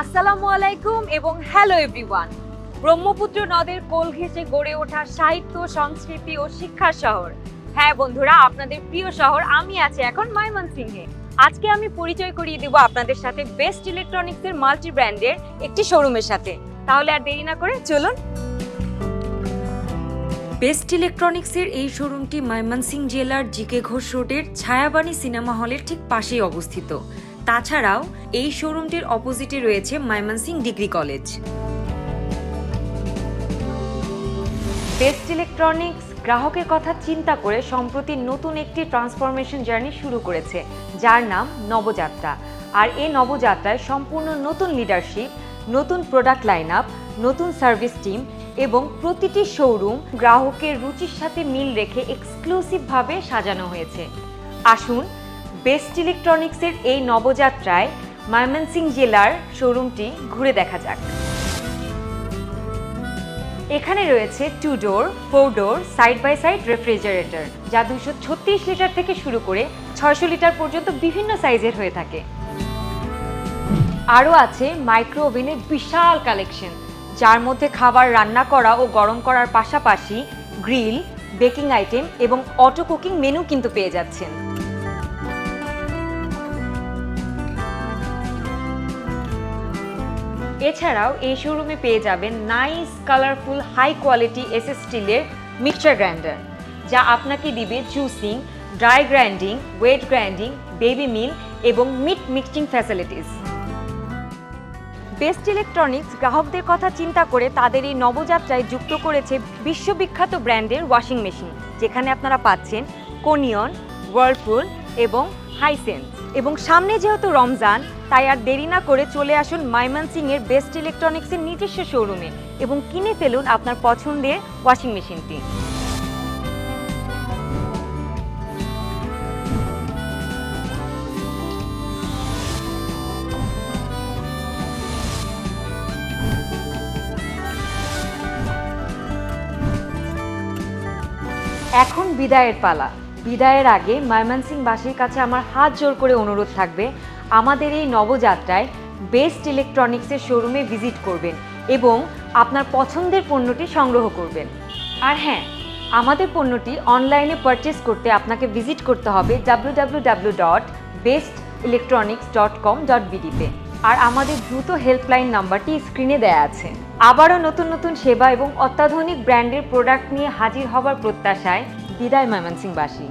আসসালামু আলাইকুম এবং হ্যালো এভরিওয়ান। ব্রহ্মপুত্র নদের কোল ঘেঁষে গড়ে ওঠা সাহিত্য, সংস্কৃতি ও শিক্ষার শহর। হ্যাঁ বন্ধুরা, আপনাদের প্রিয় শহর, আমি আছি এখন ময়মনসিংহে। আজকে আমি পরিচয় করিয়ে দেব আপনাদের সাথে বেস্ট ইলেকট্রনিক্সের মাল্টি ব্র্যান্ডের একটি শোরুমের সাথে। তাহলে আর দেরি না করে চলুন। বেস্ট ইলেকট্রনিক্সের এই শোরুমটি ময়মনসিং জেলার জিকে ঘোষ রোডের ছায়াবাণী সিনেমা হলের ঠিক পাশেই অবস্থিত। তাছাড়াও এই শোরুমটির অপোজিটে রয়েছে Mymensingh degree college. Best Electronics গ্রাহকের কথা চিন্তা করে সম্প্রতি নতুন একটি ট্রান্সফরমেশন জার্নি শুরু করেছে, যার নাম নবযাত্রা। আর এই নবযাত্রায় সম্পূর্ণ নতুন লিডারশিপ নতুন প্রোডাক্ট লাইন আপ নতুন সার্ভিস টিম এবং প্রতিটি শোরুম গ্রাহকের রুচির সাথে মিল রেখে এক্সক্লুসিভভাবে সাজানো হয়েছে। আসুন, বেস্ট ইলেকট্রনিক্সের এই নবযাত্রায় ময়মনসিং জেলার শোরুমটি ঘুরে দেখা যাক। এখানে রয়েছে two door four door side by side refrigerator যা দুশো ছত্রিশ লিটার থেকে শুরু করে ছয়শো লিটার পর্যন্ত বিভিন্ন সাইজের হয়ে থাকে। আরও আছে মাইক্রো ওভেনের বিশাল কালেকশন যার মধ্যে খাবার রান্না করা ও গরম করার পাশাপাশি গ্রিল বেকিং আইটেম এবং অটো কুকিং মেনু কিন্তু পেয়ে যাচ্ছেন। এছাড়াও এই শোরুমে পেয়ে যাবেন nice colourful high quality SS স্টিলের মিক্সচার গ্রাইন্ডার যা আপনাকে দিবে juicing dry grinding wet grinding baby meal এবং meat mixing facilities Best Electronics গ্রাহকদের কথা চিন্তা করে তাদের এই নবযাত্রায় যুক্ত করেছে বিশ্ববিখ্যাত ব্র্যান্ডের ওয়াশিং মেশিন যেখানে আপনারা পাচ্ছেন কোনিয়ন ওয়ার্লপুল এবং হাইসেন্স এবং সামনে যেহেতু রমজান, তাই আর দেরি না করে চলে আসুন মাইমানসিং এর বেস্ট ইলেকট্রনিক্সের নিজস্ব শোরুমে এবং কিনে ফেলুন আপনার পছন্দের ওয়াশিং মেশিনটি। এখন বিদায়ের পালা। বিদায়ের আগে ময়মনসিংহবাসীর কাছে আমার হাত জোর করে অনুরোধ থাকবে, আমাদের এই নবযাত্রায় বেস্ট ইলেকট্রনিক্সের শোরুমে ভিজিট করবেন এবং আপনার পছন্দের পণ্যটি সংগ্রহ করবেন। আর হ্যাঁ আমাদের পণ্যটি অনলাইনে পারচেস করতে আপনাকে ভিজিট করতে হবে W W W dot best electronics dot com dot বিডিতে আর আমাদের দ্রুত হেল্পলাইন নাম্বারটি স্ক্রিনে দেয়া আছে। আবারও নতুন নতুন সেবা এবং অত্যাধুনিক ব্র্যান্ডের প্রোডাক্ট নিয়ে হাজির হবার প্রত্যাশায় বিদায় ময়মনসিংহবাসী